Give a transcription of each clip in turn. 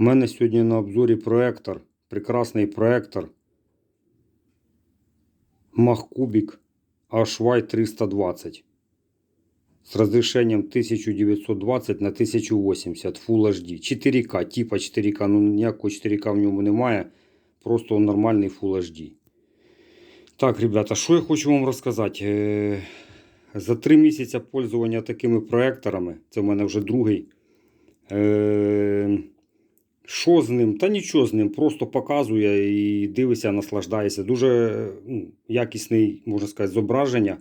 У мене сьогодні на обзорі проектор, прекрасний проектор Mach-Cubic HY 320 з розрішенням 1920 на 1080 Full HD. 4К, типа 4К, ну ніякого 4К в ньому немає. Просто нормальний Full HD. Так, ребята, що я хочу вам розказати? Е, За три місяці пользування такими проекторами, це в мене вже другий. Що з ним? Та нічого з ним, просто показує і дивишся, наслаждається. Дуже ну, якісний, можна сказати, зображення.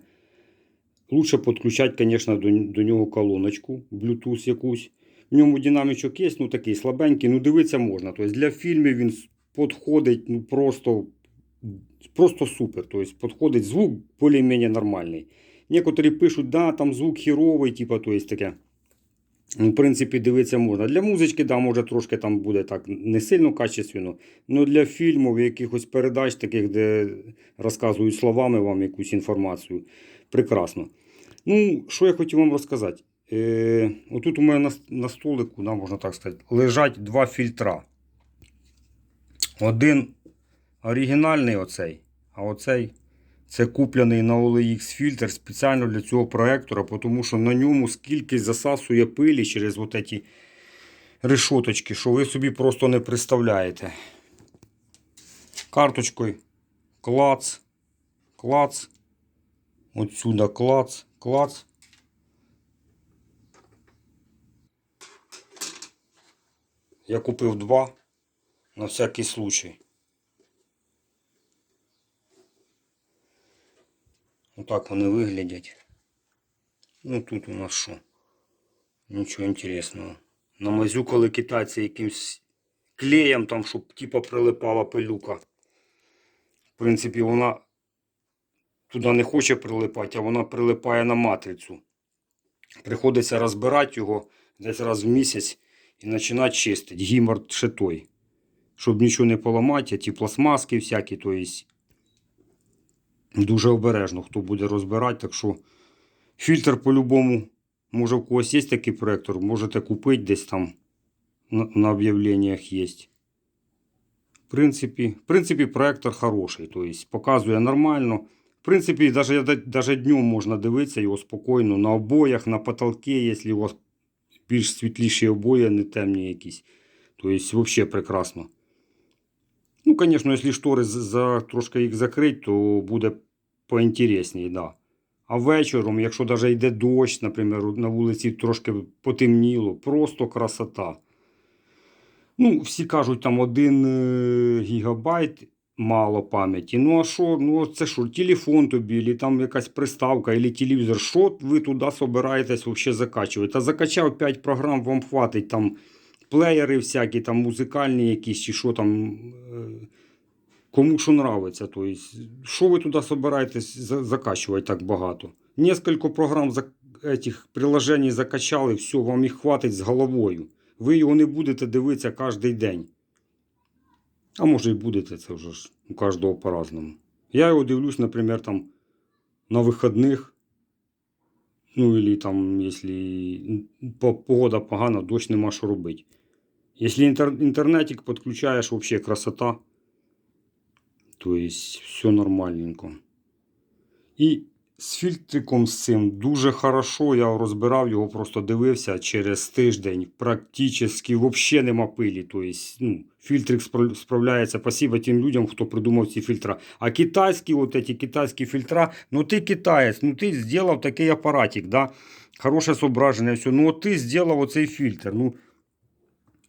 Лучше підключати, звісно, до, до нього колоночку, Bluetooth якусь. В ньому динамічок є, ну такий слабенький, ну дивитися можна. Тобто для фільмів він підходить ну, просто, просто супер. Тобто підходить звук більш-менш нормальний. Некоторі пишуть, да, там звук хіровий, типу, то є таке. Ну, В принципі, дивитися можна. Для музички, да, може трошки там буде так не сильно качественно. але для фільмів, якихось передач, таких, де розказують словами вам якусь інформацію, прекрасно. Ну, що я хотів вам розказати. Е, отут у мене на, на столику, да, можна так сказати, лежать два фільтра. Один оригінальний оцей, а оцей це куплений на OLX фільтр спеціально для цього проектора, тому що на ньому скільки засасує пилі через от ці решоточки, що ви собі просто не представляєте. Карточкою клац, клац, отсюда клац, клац. Я купив два на всякий случай. Отак вони виглядять. Ну тут у нас що? Нічого інтересного. Намазюкали китайці якимсь клеєм, там, щоб типа прилипала пилюка. В принципі, вона туди не хоче прилипати, а вона прилипає на матрицю. Приходиться розбирати його десь раз в місяць і починати чистити. Гімор ще той. Щоб нічого не поламати, а ті пластмаски всякі, то есть Дуже обережно, хто буде розбирати. Так що фільтр по-любому, може в когось є такий проектор, можете купити десь там на, на об'явленнях є. В принципі, в принципі, проектор хороший, тобто показує нормально. В принципі, навіть, навіть днем можна дивитися його спокійно на обоях, на потолки, якщо у вас більш світліші обої, не темні якісь. Тобто, взагалі прекрасно. Ну, звісно, якщо штори за, трошки їх закрити, то буде поінтересніше, да. А вечором, якщо навіть йде дощ, наприклад, на вулиці трошки потемніло, просто красота. Ну, всі кажуть, там 1 гігабайт мало пам'яті. Ну, а що? Ну, це що, телефон тобі, або там якась приставка, або телевізор. Що ви туди собираєтесь взагалі закачувати? Та закачав 5 програм, вам хватить там плеєри всякі, там музикальні якісь, чи що там. Кому що нравиться. Тобто, що ви туди собираєтесь за- закачувати так багато? Несколько програм за приложень закачали, все, вам їх хватить з головою. Ви його не будете дивитися кожен день. А може і будете, це вже ж у кожного по-разному. Я його дивлюсь, наприклад, там на вихідних. Ну, или там, якщо погода погана, дощ нема що робити. Якщо інтер, інтернетик підключаєш, взагалі красота. То есть все нормальненько. І з фільтриком з цим дуже хорошо. Я розбирав його, просто дивився через тиждень. Практично взагалі нема пилі. То есть, ну, фільтрик справляється. Спасибо тим людям, хто придумав ці фільтра. А китайські, от ці китайські фільтра, ну ти китаєць, ну ти зробив такий апаратик, да? хороше зображення, все. Ну от ти зробив оцей фільтр. Ну,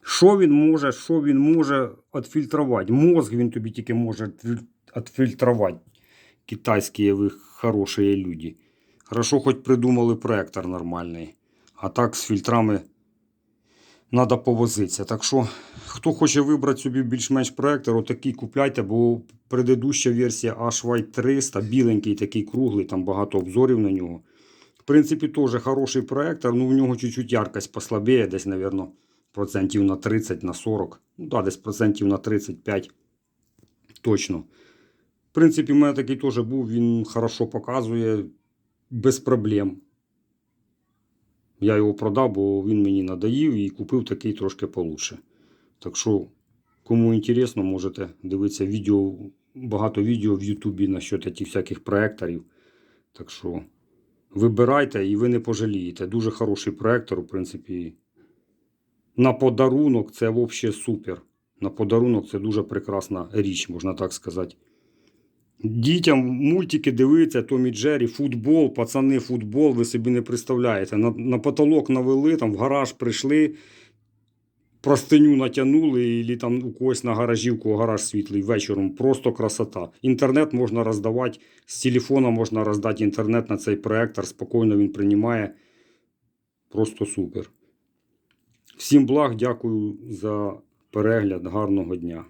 що він може, що він може відфільтрувати? Мозг він тобі тільки може відфільтрувати. Китайські ви хороші люди. Хорошо, хоч придумали проектор нормальний. А так з фільтрами треба повозитися. Так що, хто хоче вибрати собі більш-менш проектор, отакий купляйте, бо предыдуща версія HY 300, біленький такий круглий, там багато обзорів на нього. В принципі, теж хороший проектор, ну в нього чуть-чуть яркость послабіє, десь, мабуть, процентів на 30, на 40. Ну да, десь процентів на 35. Точно. В принципі, в мене такий теж був, він хорошо показує, без проблем. Я його продав, бо він мені надоїв і купив такий трошки получше. Так що, кому інтересно, можете дивитися відео, багато відео в Ютубі насчет цих всяких проекторів. Так що вибирайте і ви не пожалієте. Дуже хороший проектор, в принципі. На подарунок це взагалі супер. На подарунок це дуже прекрасна річ, можна так сказати. Дітям мультики дивиться, Томі Джері, футбол, пацани, футбол, ви собі не представляєте. На, на потолок навели, там в гараж прийшли, простиню натягнули, і там у когось на гаражі, у кого гараж світлий вечором. Просто красота. Інтернет можна роздавати, з телефона можна роздати інтернет на цей проектор, спокійно він приймає. Просто супер. Всім благ, дякую за перегляд, гарного дня.